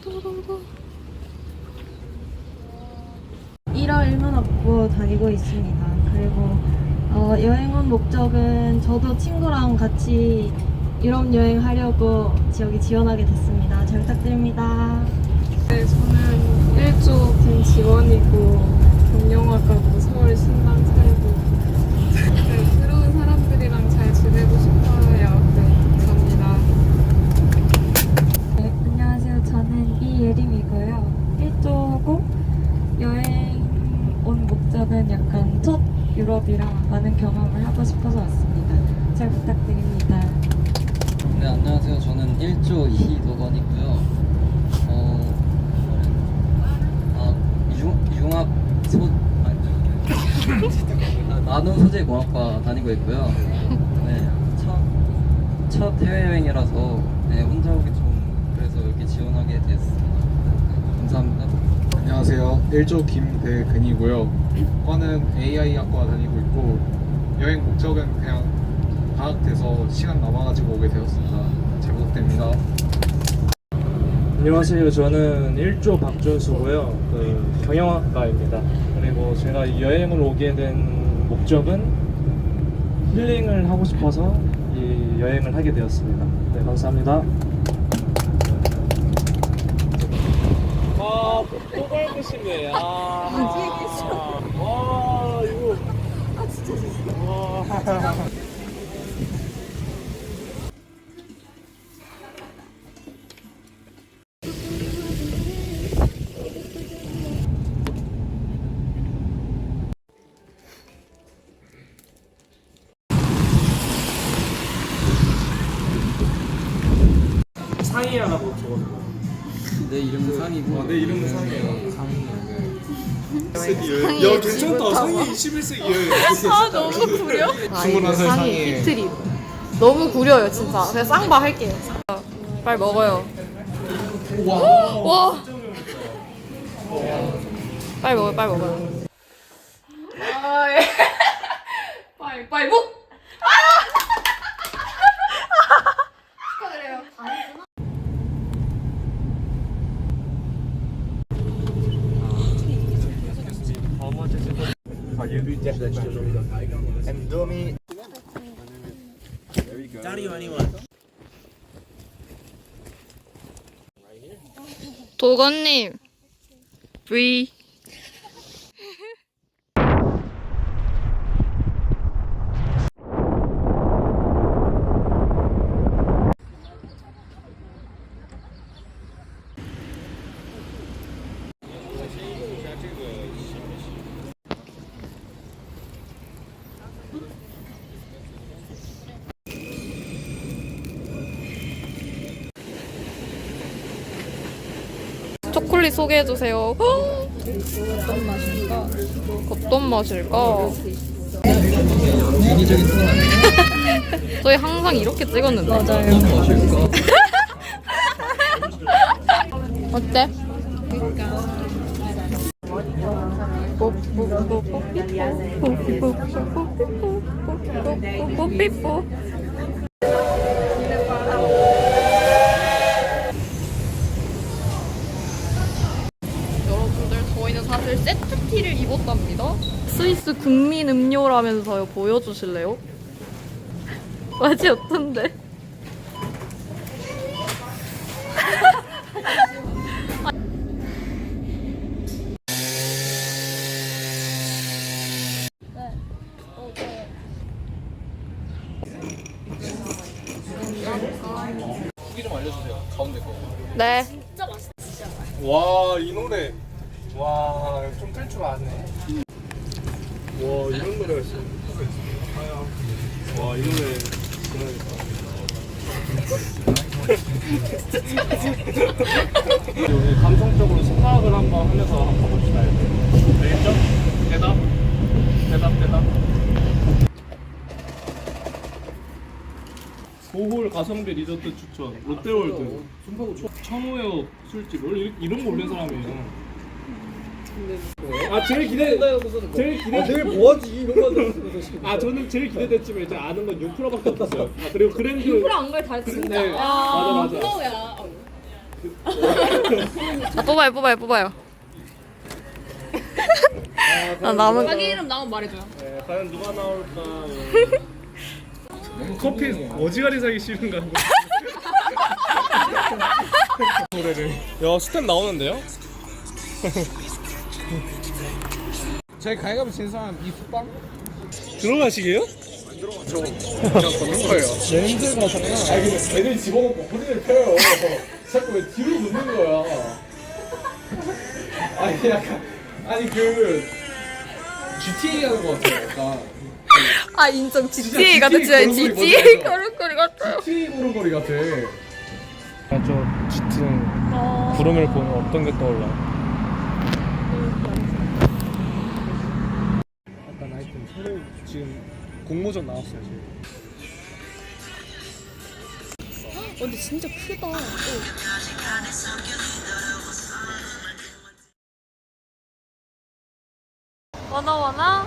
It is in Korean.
두구두구두구두구. 1월 1만 업고 다니고 있습니다. 그리고 어, 여행 온 목적은 저도 친구랑 같이 유럽 여행 하려고 지역에 지원하게 됐습니다. 잘 부탁드립니다. 네, 저는 1조 김 지원이고 경영학과고 서울 신당 살고 네, 새로운 사람들이랑 잘 지내고 싶어요. 네, 감사합니다. 네, 안녕하세요. 저는 이예림이고요. 1조고 여행 온 목적은 약간 첫 유럽이라 많은 경험을 하고 싶어서 왔습니다. 잘 부탁드립니다. 네 안녕하세요. 저는 1조 이도건이고요. 어, 아 융, 융합 소 아니 아, 나눔 소재 공학과 다니고 있고요. 네 첫 첫 해외 여행이라서 네, 혼자 오기 좀 그래서 여기 지원하게 됐습니다. 네, 감사합니다. 안녕하세요. 1조 김대근이고요. 과는 AI학과 다니고 있고 여행 목적은 그냥 방학 돼서 시간 남아가지고 오게 되었습니다. 잘 부탁드립니다. 안녕하세요. 저는 1조 박준수고요. 그 경영학과입니다. 그리고 제가 이 여행을 오게 된 목적은 힐링을 하고 싶어서 이 여행을 하게 되었습니다. 네, 감사합니다. 아, 또 밟으시네. 아, 와, 이거. 아, 진짜. 와. 상의하라고 적었어. 내 이름은 상이고. 내 이름은 상이에요. 상의 야, 괜찮다. 상의 21세기 여행. 아 너무 구려? 아, 이거 상의 비트리 너무 구려요 진짜. 그냥 쌍바 할게요. 빨리 먹어요. 와. 빨리 먹어요 빨리 먹어요. 아, 예. 빨리 빨리 먹 축하드려요 도건님 V 초콜릿 소개해주세요. 어떤 맛일까? 어떤 맛일까? 저희 항상 이렇게 찍었는데. 맞아요. 어떤 맛일까? 어때? 뽀삐뽀 여러분들 저희 는 사실 세트티를 입었답니다 스위스 국민 음료라면서요 보여주실래요? 맛이 어떤데? 후기 좀 알려주세요. 가운데 거. 네 와, 이 노래. 와, 좀뜰줄 아네. 와, 이런 노래가 있어. 와, 이 노래 들어야겠다. 우리 감성적으로 생각을 한번 하면서 한번 가봅시다. 알겠죠? 대답? 대답, 대답. 소홀 가성비 리조트 추천 롯데월드 청호역 술집 원래 이- 이런 거 올린 사람이에요 아 제일 기대 제일 기대 제일 뭐하지 이런 거. 아 저는 제일 기대됐지만 이제 아는 건 6%밖에 없었어요. 아 그리고 그랜드 6% 안갈 다 진짜 네 맞아 맞아. 아, 뽑아요, 뽑아요, 뽑아요. 아, 남은 자기 이름 나오면 말해줘요. 네, 과연 누가 나올까? 커피 어지간히 사기 싫은가? 노래를. 야 스텝 나오는데요? 저희 가위바위보 진 사람 이 fut방 들어가시게요? 그냥 걷는 거예요. 냄새가 장난 아니 근데 배를 집어넣고 허리를 펴요 자꾸 왜 뒤로 눕는 거야 아니 약간 아니 그 GTA 하는 거 같아요. 약간 아, 인정. GTA 같아, 진짜. 걸음걸이 GTA. 걸음걸이 같아요. GTA 보는 같아. 좀 짙은 구름을 보면 어떤 게 떠올라요? 약간 하여튼 서로 지금 공모전 나왔어요 지금. 근데 진짜 크다. 원아 원아